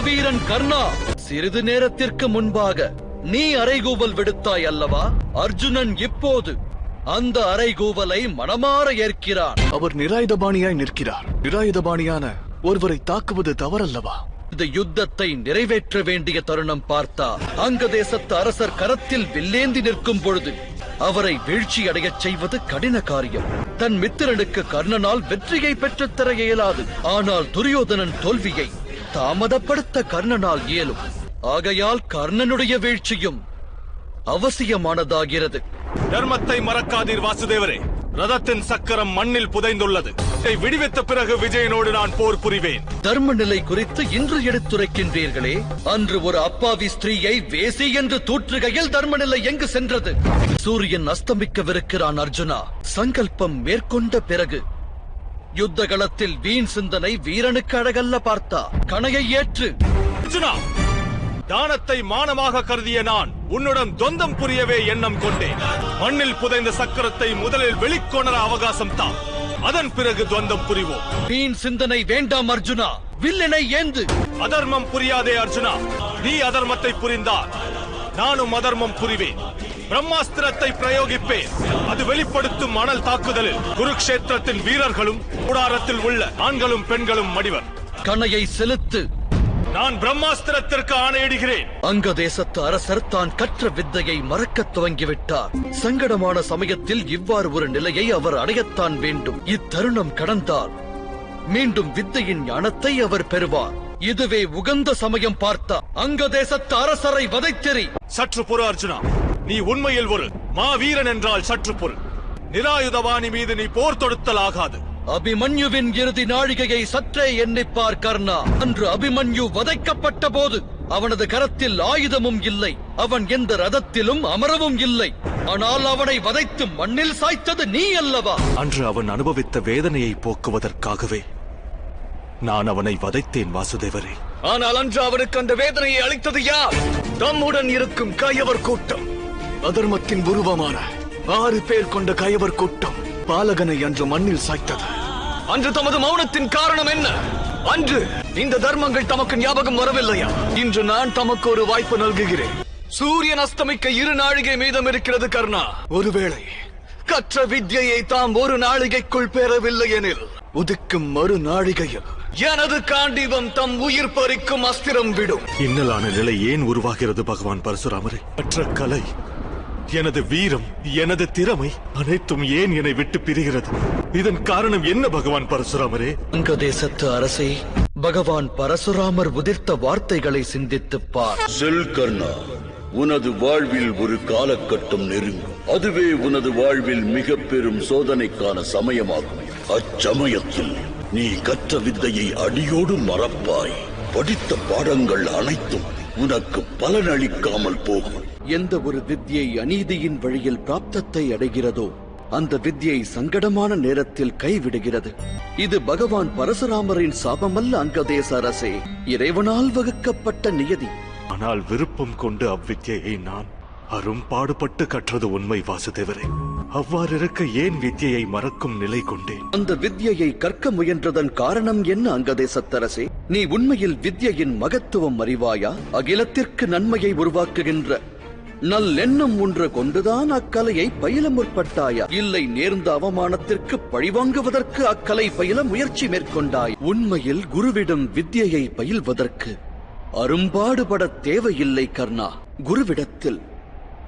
மாவீரன் கர்ணா சிறிது நேரத்திற்கு முன்பாக நீ அறைகூவல் விடுத்தாய் அல்லவா? அர்ஜுனன் இப்போது அந்த அறைகூவலை மனமாற ஏற்கிறான். அவர் நிராயுதபாணியாய் நிற்கிறார். நிராயுதபாணியான ஒருவரை தாக்குவது தவறல்லவா? இந்த யுத்தத்தை நிறைவேற்ற வேண்டிய தருணம் பார்த்தா அங்க தேசத்து அரசர் கரத்தில் வில்லேந்தி நிற்கும் பொழுது அவரை வீழ்ச்சி அடையச் செய்வது கடின காரியம். தன் மித்திரனுக்கு கர்ணனால் வெற்றியை பெற்றுத் தர இயலாது. ஆனால் துரியோதனன் தோல்வியை தாமதப்படுத்த கர்ணனால் இயலும். ஆகையால் கர்ணனுடைய வீழ்ச்சியும் அவசியமானதாகிறது. தர்மத்தை மறக்காதீர் வாசுதேவரே. ரதத்தின் சக்கரம் மண்ணில் புதைந்துள்ளது. இதை விடுவித்த பிறகு விஜயனோடு நான் போர் புரிவேன். தர்ம நிலை குறித்து இன்று எடுத்துரைக்கின்றீர்களே. அன்று ஒரு அப்பாவி ஸ்திரீயை வேசி என்று தூற்றுகையில் தர்மநிலை எங்கு சென்றது? சூரியன் அஸ்தமிக்கவிருக்கிறான் அர்ஜுனா. சங்கல்பம் மேற்கொண்ட பிறகு யுத்த களத்தில் வீண் சிந்தனை வீரனுக்கு அழகல்ல பார்த்தா. கணையை ஏற்று. அர்ஜுனா தானத்தை மானமாக கருதிய நான் உன்னுடன் தொந்தம் புரியவே எண்ணம் கொண்டேன். மண்ணில் புதைந்த சக்கரத்தை முதலில் வெளிக்கொணர அவகாசம் தான் அதன் பிறகு துவந்தம் புரிவோம். வீண் சிந்தனை வேண்டாம் அர்ஜுனா. வில்லினை ஏந்து. அதர்மம் புரியாதே அர்ஜுனா. நீ அதர்மத்தை புரிந்தால் நானும் அதர்மம் புரிவேன். பிரம்மாஸ்திரத்தை பிரயோகிப்பேன். அது வெளிப்படுத்தும் மணல் தாக்குதலில் குருக்ஷேத்திரத்தின் வீரர்களும் கூடாரத்தில் உள்ள ஆண்களும் பெண்களும் மடிவர். கணையை செலுத்து. நான் பிரம்மாஸ்திரத்திற்கு ஆணையிடுகிறேன். அங்க தேசத்து அரசர் தான் கற்ற வித்தையை மறக்கத் துவங்கிவிட்டார். சங்கடமான சமயத்தில் இவ்வாறு ஒரு நிலையை அவர் அடையத்தான் வேண்டும். இத்தருணம் கடந்தால் மீண்டும் வித்தையின் ஞானத்தை அவர் பெறுவார். இதுவே உகந்த சமயம் பார்த்தா அங்க தேசத்து அரசரை வதைத்தெறி. சற்று பொறு அர்ஜுனா. நீ உண்மையில் ஒரு மாவீரன் என்றால் சற்று பொறு. நிராயுதபாணி மீது நீ போர் தொடுத்தல் ஆகாது அபிமன்யுவின் இறுதி நாழிகையை சற்றே எண்ணிப்பார் கர்ணா. அன்று அபிமன்யு வதைக்கப்பட்ட போது அவனது கரத்தில் ஆயுதமும் இல்லை. அவன் எந்த ரதத்திலும் அமரவும் இல்லை. ஆனால் அவனை வதைத்து மண்ணில் சாய்த்தது நீ அல்லவா? அன்று அவன் அனுபவித்த வேதனையை போக்குவதற்காகவே நான் அவனை வதைத்தேன் வாசுதேவரே. ஆனால் அன்று அவனுக்கு அந்த வேதனையை அளித்தது யார்? தம்முடன் இருக்கும் கயவர் கூட்டம். அதர்மத்தின் உருவமான ஆறு பேர் கொண்ட கயவர் கூட்டம் பாலகனை அன்று மண்ணில் சாய்த்தது. அன்று தமது மௌனத்தின் காரணம் என்ன? அன்று இந்த தர்மங்கள் தமக்கு ஞாபகம் வரவில்லையா? இன்று நான் தமக்கு ஒரு வாய்ப்பு நல்குகிறேன். சூரியன் அஸ்தமிக்க இரு நாழிகை மீதம் இருக்கிறது கர்ணா. ஒருவேளை கற்ற வித்தியை தாம் ஒரு நாழிகைக்குள் பெறவில்லை எனில் உதிக்கும் மறு நாழிகையில் எனது காண்டிவம் தம் உயிர் பறிக்கும் அஸ்திரம் விடும். இன்னலான நிலை ஏன் உருவாகிறது பகவான் பரசுராமரே? மற்ற கலை எனது வீரம் எனது திறமை அனைத்தும் ஏன் என்னை விட்டு பிரிகிறது? இதன் காரணம் என்ன பகவான் பரசுராமரே? அங்க தேசத்து அரசே பகவான் பரசுராமர் உதிர்த்த வார்த்தைகளை சிந்தித்துப் பார். செல் கர்ணா உனது வாழ்வில் ஒரு காலகட்டம் நெருங்கும். அதுவே உனது வாழ்வில் மிக பெரும் சோதனைக்கான சமயமாகும். அச்சமயத்தில் நீ கற்ற வித்தையை அடியோடு மறப்பாய். படித்த பாடங்கள் அனைத்தும் உனக்கு பலனளிக்காமல் போகும். எந்த ஒரு வித்யை அநீதியின் வழியில் பிராப்தத்தை அடைகிறதோ அந்த வித்யை சங்கடமான நேரத்தில் கைவிடுகிறது. இது பகவான் பரசுராமரின் சாபமல்ல அங்கதேச அரசே. இறைவனால் வகுக்கப்பட்ட நியதி. ஆனால் விருப்பம் கொண்டு அவ்வித்யை நான் அரும்பாடுபட்டு கற்றது உண்மை வாசுதேவரே. அவ்வாறு இருக்க ஏன் வித்யை மறக்கும் நிலை கொண்டேன்? அந்த வித்யையை கற்க முயன்றதன் காரணம் என்ன அங்கதேசத்தரசே? நீ உண்மையில் வித்யையின் மகத்துவம் அறிவாயா? அகிலத்திற்கு நன்மையை உருவாக்குகின்ற நல்லெண்ணம் ஒன்று கொண்டுதான் அக்கலையை பயில முற்பட்டாயா. இல்லை நேர்ந்த அவமானத்திற்கு பழிவாங்குவதற்கு அக்கலை பயில முயற்சி மேற்கொண்டாய். உண்மையில் குருவிடம் வித்யையை பயில்வதற்கு அரும்பாடுபட தேவையில்லை கர்ணா. குருவிடத்தில்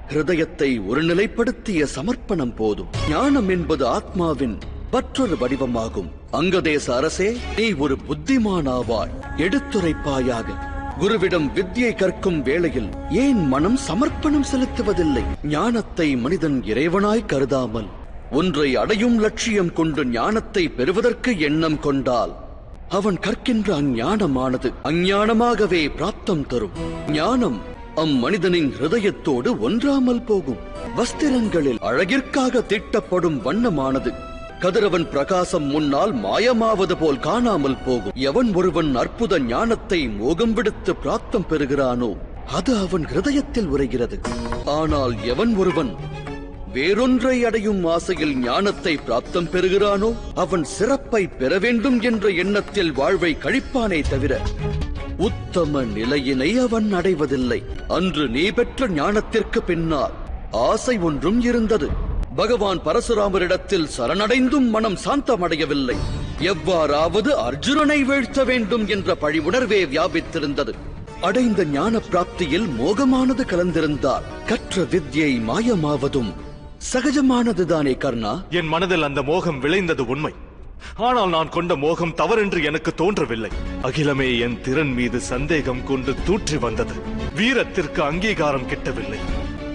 ஹிருதயத்தை ஒருநிலைப்படுத்திய சமர்ப்பணம் போதும். ஞானம் என்பது ஆத்மாவின் மற்றொரு வடிவமாகும். அங்கதேச அரசே நீ ஒரு புத்திமானாவாய். எடுத்துரைப்பாயாக. குருவிடம் வித்தியை கற்கும் வேளையில் ஏன் மனம் சமர்ப்பணம் செலுத்துவதில்லை? ஞானத்தை மனிதன் இறைவனாய் கருதாமல் ஒன்றை அடையும் லட்சியம் கொண்டு ஞானத்தை பெறுவதற்கு எண்ணம் கொண்டால் அவன் கற்கின்ற அஞ்ஞானமானது அஞ்ஞானமாகவே பிராப்தம் தரும். ஞானம் அம்மனிதனின் ஹிருதயத்தோடு ஒன்றாமல் போகும். வஸ்திரங்களில் அழகிற்காக தீட்டப்படும் வண்ணமானது கதிரவன் பிரகாசம் முன்னால் மாயமாவது போல் காணாமல் போகும். எவன் ஒருவன் அற்புத ஞானத்தை மோகம் விடுத்து பிராப்தம் பெறுகிறானோ அது அவன் ஹிருதயத்தில் உரைகிறது. ஆனால் எவன் ஒருவன் வேறொன்றை அடையும் ஆசையில் ஞானத்தை பிராப்தம் பெறுகிறானோ அவன் சிறப்பை பெற வேண்டும் என்ற எண்ணத்தில் வாழ்வை கழிப்பானே தவிர உத்தம நிலையினை அவன் அடைவதில்லை. அன்று நீ பெற்ற ஞானத்திற்கு பின்னால் ஆசை ஒன்றும் இருந்தது. பகவான் பரசுராமரிடத்தில் சரணடைந்தும் மனம் சாந்தமடையவில்லை. எவ்வாறாவது அர்ஜுனனை வீழ்த்த வேண்டும் என்ற பழிவுணர்வே வியாபித்திருந்தது. அடைந்த ஞான பிராப்தியில் மோகமானது கலந்திருந்தால் கற்ற வித்யை மாயமாவதும் சகஜமானதுதானே கர்ணா? என் மனதில் அந்த மோகம் விளைந்தது உண்மை. ஆனால் நான் கொண்ட மோகம் தவறென்று எனக்கு தோன்றவில்லை. அகிலமே என் திறன் மீது சந்தேகம் கொண்டு தூற்றி வந்தது. வீரத்திற்கு அங்கீகாரம் கிட்டவில்லை.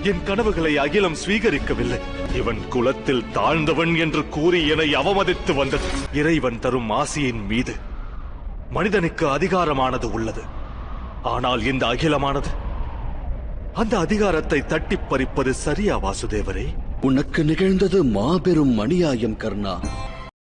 என் கனவுகளை அகிலம் ஸ்வீகரிக்கவில்லை. இவன் குலத்தில் தாழ்ந்தவன் என்று கூறி என்னை அவமதித்து வந்தது. இறைவன் தரும் ஆசியின் மீது மனிதனுக்கு அதிகாரமானது உள்ளது. ஆனால் இந்த அகிலமானது அந்த அதிகாரத்தை தட்டிப் பறிப்பது சரியா வாசுதேவரே? உனக்கு நிகழ்ந்தது மாபெரும் அநியாயம் கர்ணா.